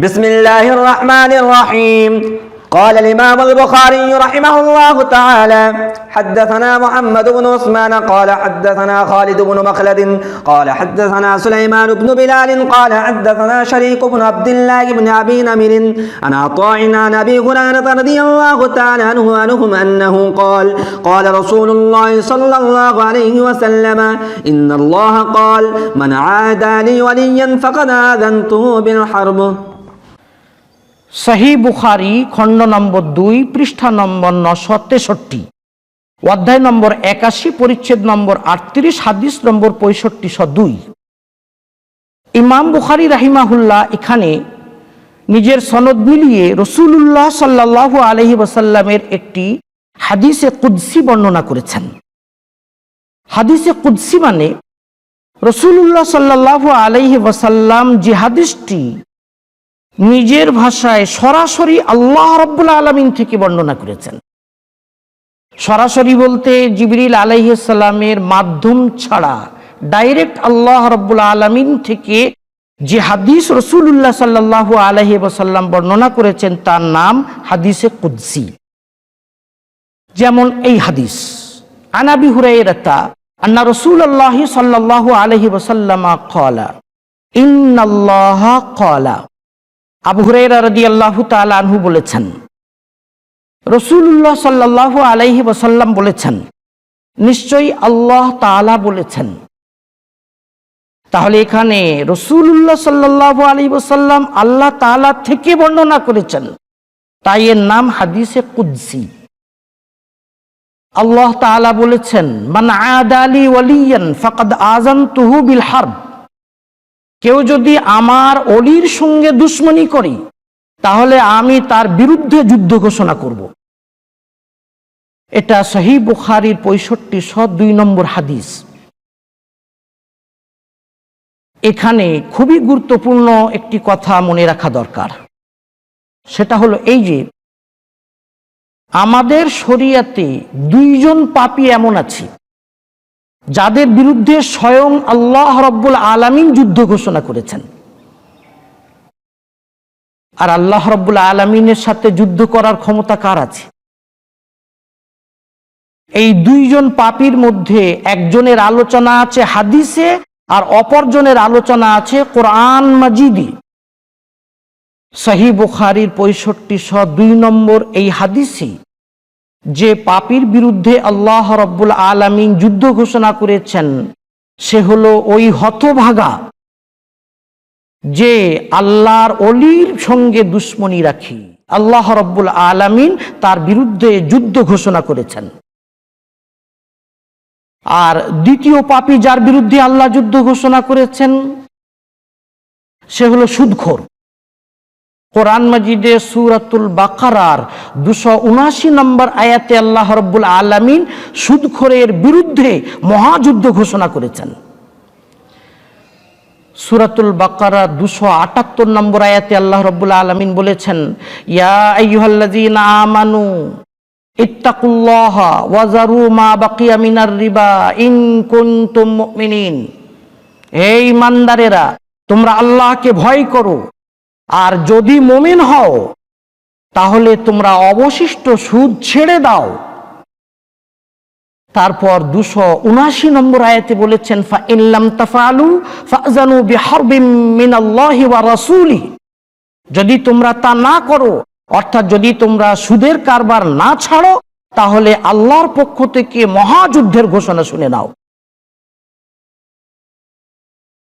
بسم الله الرحمن الرحيم قال الإمام البخاري رحمه الله تعالى حدثنا محمد بن عثمان قال حدثنا خالد بن مخلد قال حدثنا سليمان بن بلال قال حدثنا شريك بن عبد الله بن أبي نمر عن عطاء عن أبي هريرة رضي الله تعالى عنه عنهم أنه قال قال رسول الله صلى الله عليه وسلم إن الله قال من عادى لي وليا فقد آذنته بالحرب সহি বুখারি, খণ্ড নম্বর দুই, পৃষ্ঠা নম্বর নশো তেষট্টি। অধ্যায় নম্বর একাশি, পরিচ্ছেদ নম্বর আটত্রিশ, হাদিস নম্বর পঁয়ষট্টিশো দুই। ইমাম বুখারি রাহিমাহুল্লাহ এখানে নিজের সনদ মিলিয়ে রসুল্লাহ সাল্লাহ আলহি ওসাল্লামের একটি হাদিসে কুদ্সি বর্ণনা করেছেন। হাদিসে কুদ্সি মানে রসুল্লাহ সাল্লাহ আলহি ওসাল্লাম যে হাদিসটি নিজের ভাষায় সরাসরি আল্লাহ রব্বুল আলমিন থেকে বর্ণনা করেছেন। সরাসরি বলতে জিবরিল আলাইসাল্লামের মাধ্যম ছাড়া ডাইরেক্ট আল্লাহ রব্বুল আলমিন থেকে যে হাদিস রসুল্লাহ সাল্লাহ আলহি বর্ণনা করেছেন, তার নাম হাদিসে কুদ্সি। যেমন এই হাদিস আনাবি হুরাইরাতা আন্না রসুল আল্লাহ সাল্লাহ আলহি ওসাল্লামা কলা ইন্নাল্লাহ কলা আবু হুরাইরা রাদিয়াল্লাহু তাআলা আনহু বলেছেন রসুল্লাহ সাল্লাল্লাহু আলাইহি ওয়াসাল্লাম বলেছেন, নিশ্চয়ই আল্লাহ তাআলা বলেছেন। তাহলে এখানে রসুল্লাহ সাল্লাল্লাহু আলাইহি ওয়াসাল্লাম আল্লাহ তাআলা থেকে বর্ণনা করেছেন, তাই এর নাম হাদিসে কুদ্সি। আল্লাহ তাআলা বলেছেন, মান আদালি ওয়ালিয়ান ফাকাদ আযানতুহু বিল হারব। কেউ যদি আমার অলির সঙ্গে দুশ্মনী করি, তাহলে আমি তার বিরুদ্ধে যুদ্ধ ঘোষণা করব। এটা সহি বুখারির পঁয়ষট্টি শ দুই নম্বর হাদিস। এখানে খুবই গুরুত্বপূর্ণ একটি কথা মনে রাখা দরকার। সেটা হলো এই যে, আমাদের শরিয়াতে দুইজন পাপী এমন আছে। যাদের বিরুদ্ধে স্বয়ং আল্লাহ রব্বুল আলমিন যুদ্ধ ঘোষণা করেছেন। আর আল্লাহ রব্বুল আলমিনের সাথে যুদ্ধ করার ক্ষমতা কার আছে? এই দুইজন পাপীর মধ্যে একজনের আলোচনা আছে হাদিসে, আর অপরজনের আলোচনা আছে কোরআন মাজিদি। সাহি বুখারির পঁয়ষট্টি শ দুই নম্বর এই হাদিসই যে পাপির বিরুদ্ধে আল্লাহ রব্বুল আলমিন যুদ্ধ ঘোষণা করেছেন, সে হলো ওই হতভাগা যে আল্লাহর অলির সঙ্গে দুশ্মনী রাখি। আল্লাহ রব্বুল আলমিন তার বিরুদ্ধে যুদ্ধ ঘোষণা করেছেন। আর দ্বিতীয় পাপি যার বিরুদ্ধে আল্লাহ যুদ্ধ ঘোষণা করেছেন, সে হলো সুদখোর। কোরআন মাজিদে সুরাতুল বাকারার দুশো উনাশি নম্বর আয়াতে আল্লাহ রব্বুল আলমিন সুদখোরের বিরুদ্ধে মহাযুদ্ধ ঘোষণা করেছেন। সুরাতুল বাকারা দুশো আটাত্তর নম্বর আয়াতে আল্লাহ রব্বুল আলমিন বলেছেন, ইয়া ইত্তাকুল্লাহ ওয়াজারু মা বাকিয়া মিনার রিবা ইন কুনতুম মুমিনিন। ইমানদারেরা তোমরা আল্লাহকে ভয় করো। আর যদি মমিন হও, তাহলে তোমরা অবশিষ্ট সুদ ছেড়ে দাও। তারপর দুশো উনাশি নম্বর আয়াতে বলেছেন, ফা ইল্লাম তাফালু ফাজানু বিহারবিম মিনাল্লাহি ওয়া রাসূলি যদি তোমরা তা না করো, অর্থাৎ যদি তোমরা সুদের কারবার না ছাড়ো, তাহলে আল্লাহর পক্ষ থেকে মহাযুদ্ধের ঘোষণা শুনে নাও।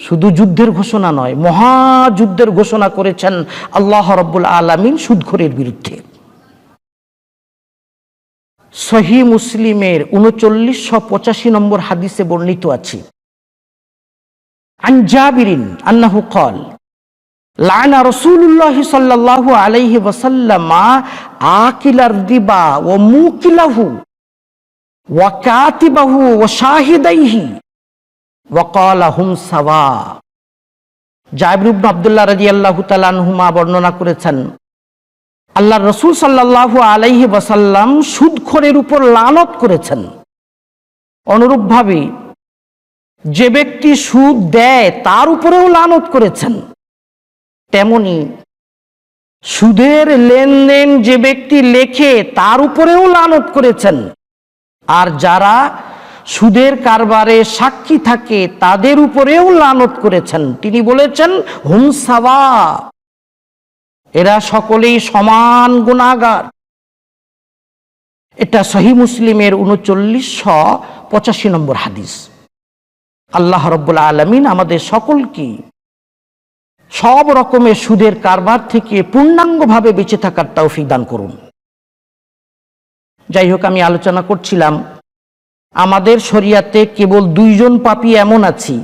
শুধু যুদ্ধের ঘোষণা নয়, মহাযুদ্ধের ঘোষণা করেছেন আল্লাহ রব্বুল আলমিন সুদখোরের বিরুদ্ধে। সহি মুসলিমের উনচল্লিশশো পঁচাশি নম্বর হাদিসে বর্ণিত আছে আনজাবিরিন আন্নাহু কল লানা রসুল্লাহ সাল্লাহ আলাইহি ওয়াসাল্লামা আকিলার দিবা ও মুকিলাহু ওয়া কাতিবাহু ও শাহিদাইহি ওয়াকালা হুম সাওয়া জাবির ইবনে আব্দুল্লাহ রাদিয়াল্লাহু তাআলা আনহুমা বর্ণনা করেছেন আল্লাহ রসুল সাল্লাল্লাহু আলাইহি ওয়াসাল্লাম সুদখোরের উপর লানত করেছেন। অনুরূপভাবে যে ব্যক্তি সুদ দেয়, তার উপরেও লানত করেছেন। তেমনি সুদের লেনদেন যে ব্যক্তি লেখে, তার উপরেও লানত করেছেন। আর যারা সুদের কারবারে সাক্ষী থাকে, তাদের উপরেও লানত করেছেন। তিনি বলেছেন হুমসাওয়া এরা সকলেই সমান গুণাগার। এটা সহি মুসলিমের উনচল্লিশ পঁচাশি নম্বর হাদিস। আল্লাহ রব্বুল আলমিন আমাদের সকলকে সব রকমের সুদের কারবার থেকে পূর্ণাঙ্গভাবে বেঁচে থাকার তৌফিক দান করুন। যাই হোক, আমি আলোচনা করছিলাম আমাদের শরিয়াতে কেবল দুইজন পাপী এমন আছি,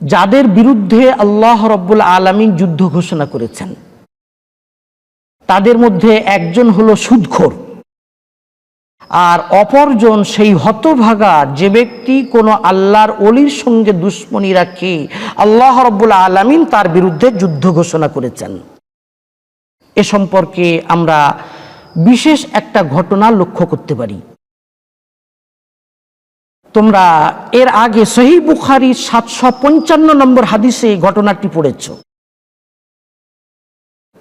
যাদের বিরুদ্ধে আল্লাহ রব্বুল আলমিন যুদ্ধ ঘোষণা করেছেন। তাদের মধ্যে একজন হলো সুদখোর, আর অপরজন সেই হতভাগা যে ব্যক্তি কোনো আল্লাহর অলির সঙ্গে দুশ্মনী রাখে, আল্লাহ রব্বুল আলমিন তার বিরুদ্ধে যুদ্ধ ঘোষণা করেছেন। এ সম্পর্কে আমরা বিশেষ একটা ঘটনা লক্ষ্য করতে পারি। তোমরা এর আগে সহি বুখারি সাতশো পঞ্চান্ন নম্বর হাদিসে এই ঘটনাটি পড়েছ।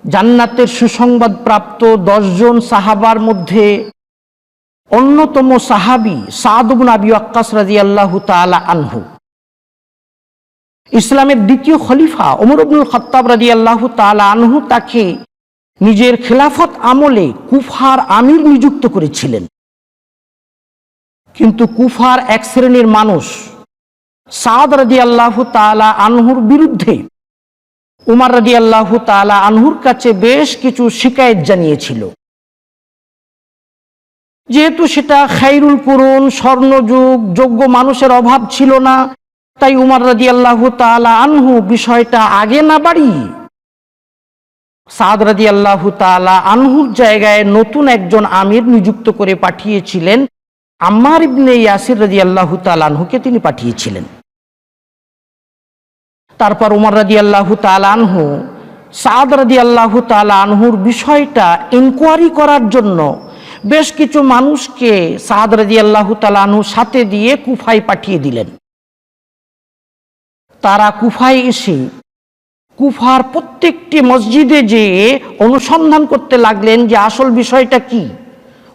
জান্নাতের সুসংবাদ প্রাপ্ত দশজন সাহাবার মধ্যে অন্যতম সাহাবি সাদুবন আবি আক্কাস রাজি আল্লাহ তালা আনহু। ইসলামের দ্বিতীয় খলিফা ওমর আব্দুল খত্তাব রাজি আল্লাহ তালা আনহু তাকে নিজের খেলাফত আমলে কুফার আমির নিযুক্ত করেছিলেন। কিন্তু কুফার এক শ্রেণির মানুষ সাদ রাজি আল্লাহ তালা আনহুর বিরুদ্ধে, উমার রাজি আল্লাহ তালা আনহুর কাছে বেশ কিছু শিকায়ত জানিয়েছিল। যেহেতু সেটা খাইরুল করুন, স্বর্ণযুগ, যোগ্য মানুষের অভাব ছিল না, তাই উমার রাজি আল্লাহ তালা আনহু বিষয়টা আগে না বাড়ি সাদ রাজি আল্লাহ তালা আনহুর জায়গায় নতুন একজন আমির নিযুক্ত করে পাঠিয়েছিলেন। আম্মার ইবনে ইয়াসির রাজি আল্লাহ তালানহুকে তিনি পাঠিয়েছিলেন। তারপর উমর রাজি আল্লাহ তালানহু সাদ রাজি আল্লাহ তালানহুর বিষয়টা ইনকোয়ারি করার জন্য বেশ কিছু মানুষকে সাদ রাজি আল্লাহ তালানহুর সাথে দিয়ে কুফায় পাঠিয়ে দিলেন। তারা কুফায় এসে কুফার প্রত্যেকটি মসজিদে যেয়ে অনুসন্ধান করতে লাগলেন যে আসল বিষয়টা কি,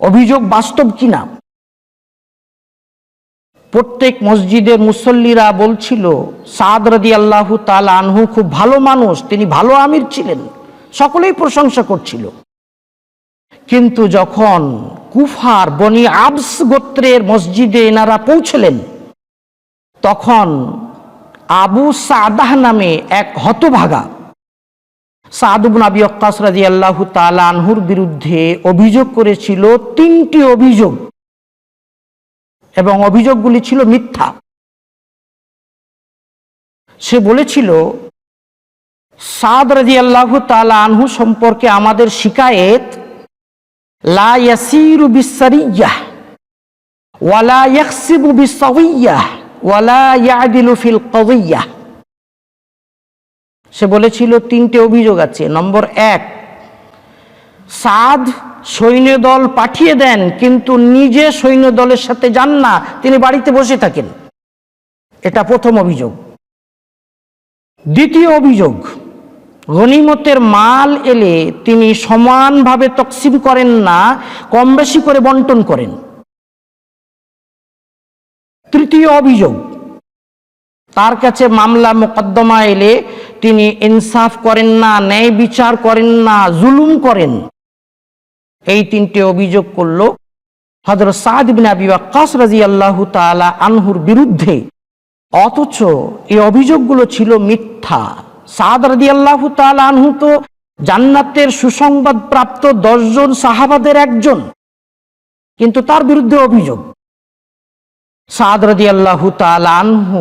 অভিযোগ বাস্তব কিনা। প্রত্যেক মসজিদের মুসল্লিরা বলছিল, সাদ রাদি আল্লাহ তাল আনহু খুব ভালো মানুষ, তিনি ভালো আমির ছিলেন, সকলেই প্রশংসা করছিল। কিন্তু যখন কুফার বনি আবস গোত্রের মসজিদে এনারা পৌঁছলেন, তখন আবু সাদাহ নামে এক হতভাগা সাদুবন অক্কাস রাজি আল্লাহ তাল আনহুর বিরুদ্ধে অভিযোগ করেছিল, তিনটি অভিযোগ। এবং অভিযোগগুলি ছিল মিথ্যা। সে বলেছিল, সাদ রাজি আল্লাহ তালা আনহু সম্পর্কে আমাদের শিকায়েত, লা ইয়াসিরু ওয়ালা ওয়ালা ফিল সে বলেছিল, তিনটে অভিযোগ আছে। নম্বর এক, সাদ সৈন্যদল পাঠিয়ে দেন, কিন্তু নিজে সৈন্যদলের সাথে যান না, তিনি বাড়িতে বসে থাকেন। এটা প্রথম অভিযোগ। দ্বিতীয় অভিযোগ, গনিমতের মাল এলে তিনি সমানভাবে তকসিম করেন না কম বেশি করে বন্টন করেন। তৃতীয় অভিযোগ, তার কাছে মামলা মোকদ্দমা এলে তিনি ইনসাফ করেন না, ন্যায় বিচার করেন না, জুলুম করেন। এই তিনটে অভিযোগ করল হজরত সাদ বিন আবি ওয়াক্কাস রাদিয়াল্লাহু তাআলা আনহুর বিরুদ্ধে। অথচ এই অভিযোগগুলো ছিল মিথ্যা। সাদ রাজি আল্লাহ তাআলা আনহু তো জান্নাতের সুসংবাদ প্রাপ্ত দশজন সাহাবাদের একজন। কিন্তু তার বিরুদ্ধে অভিযোগ। সাদ রাদিয়াল্লাহু তাআলা আনহু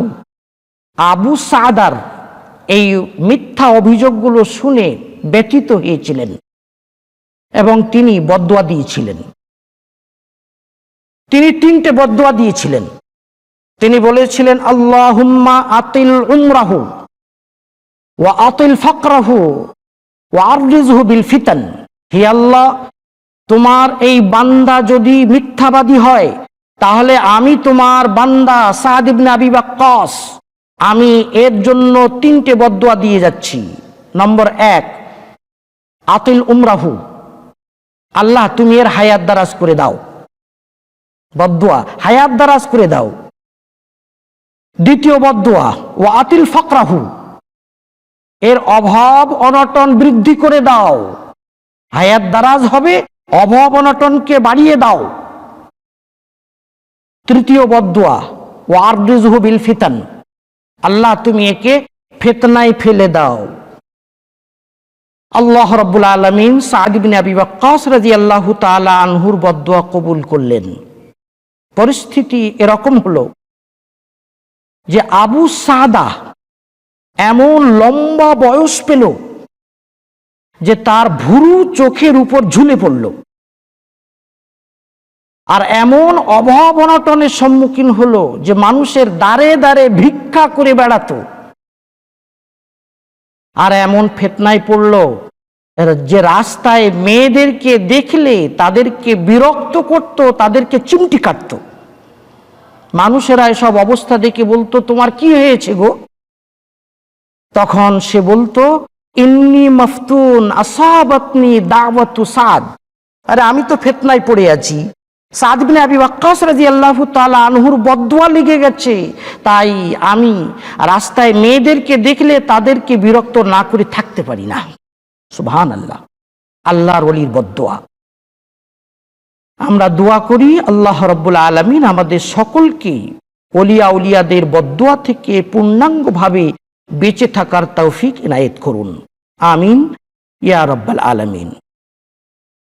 আবু সাদার এই মিথ্যা অভিযোগগুলো শুনে ব্যথিত হয়েছিলেন। এবং তিনি বদোয়া দিয়েছিলেন। তিনি তিনটে বদোয়া দিয়েছিলেন। তিনি বলেছিলেন, আল্লাহুম্মা আতিল উমরাহু ওয়া আতিল ফকরাহু আররিজহু বিল ফিতান। হে আল্লাহ, তোমার এই বান্দা যদি মিথ্যাবাদী হয়, তাহলে আমি তোমার বান্দা সাদ ইবনে আবি ওয়াক্কাস, আমি এর জন্য তিনটে বদোয়া দিয়ে যাচ্ছি। নম্বর এক, আতিল উমরাহু। আল্লাহ, তুমি এর হায়াত দারাজ করে দাও। বদুয়া হায়াত দারাজ করে দাও। দ্বিতীয় বদুয়া ও আতিল ফকরাহু, এর অভাব অনটন বৃদ্ধি করে দাও। হায়াত দারাজ হবে, অভাব অনটনকে বাড়িয়ে দাও। তৃতীয় বদুয়া ও আর্দিজহু বিল ফিতান, আল্লাহ, তুমি একে ফেতনায় ফেলে দাও। আল্লাহ রব্বুল আলমিন সাদিবিন আবি ওয়াক্কাস রাদিয়াল্লাহু তাআলা আনহুর বদুয়া কবুল করলেন। পরিস্থিতি এরকম হলো যে আবু সাদা এমন লম্বা বয়স পেল যে তার ভুরু চোখের উপর ঝুলে পড়ল। আর এমন অভাব অনটনের সম্মুখীন হলো যে মানুষের দ্বারে দ্বারে ভিক্ষা করে বেড়াতো। আর এমন ফেতনায় পড়ল। যে রাস্তায় মেয়েদেরকে দেখলে তাদেরকে বিরক্ত করত, তাদেরকে চিমটি কাটত। মানুষেরা এসব অবস্থা দেখে বলতো, তোমার কি হয়েছে গো? তখন সে বলতো, ইন্নি মফতুন আসাবাতনি দাওয়াতু সাদ। আরে আমি তো ফেতনায় পড়ে আছি। সাদ বিন আবি ওয়াক্কাস রাদিয়াল্লাহু তাআলা আনহুর বদদুয়া লেগে গেছে। তাই আমি রাস্তায় মেয়েদেরকে দেখলে তাদেরকে বিরক্ত না করে থাকতে পারি না। সুবহান আল্লাহ আল্লাহর ওলির বদদুয়া আমরা দোয়া করি, আল্লাহ রব্বুল আলমিন আমাদের সকলকে অলিয়া উলিয়াদের বদুয়া থেকে পূর্ণাঙ্গভাবে বেঁচে থাকার তৌফিক এনায়েত করুন। আমিন। ইয়া রব্বাল আলমিন।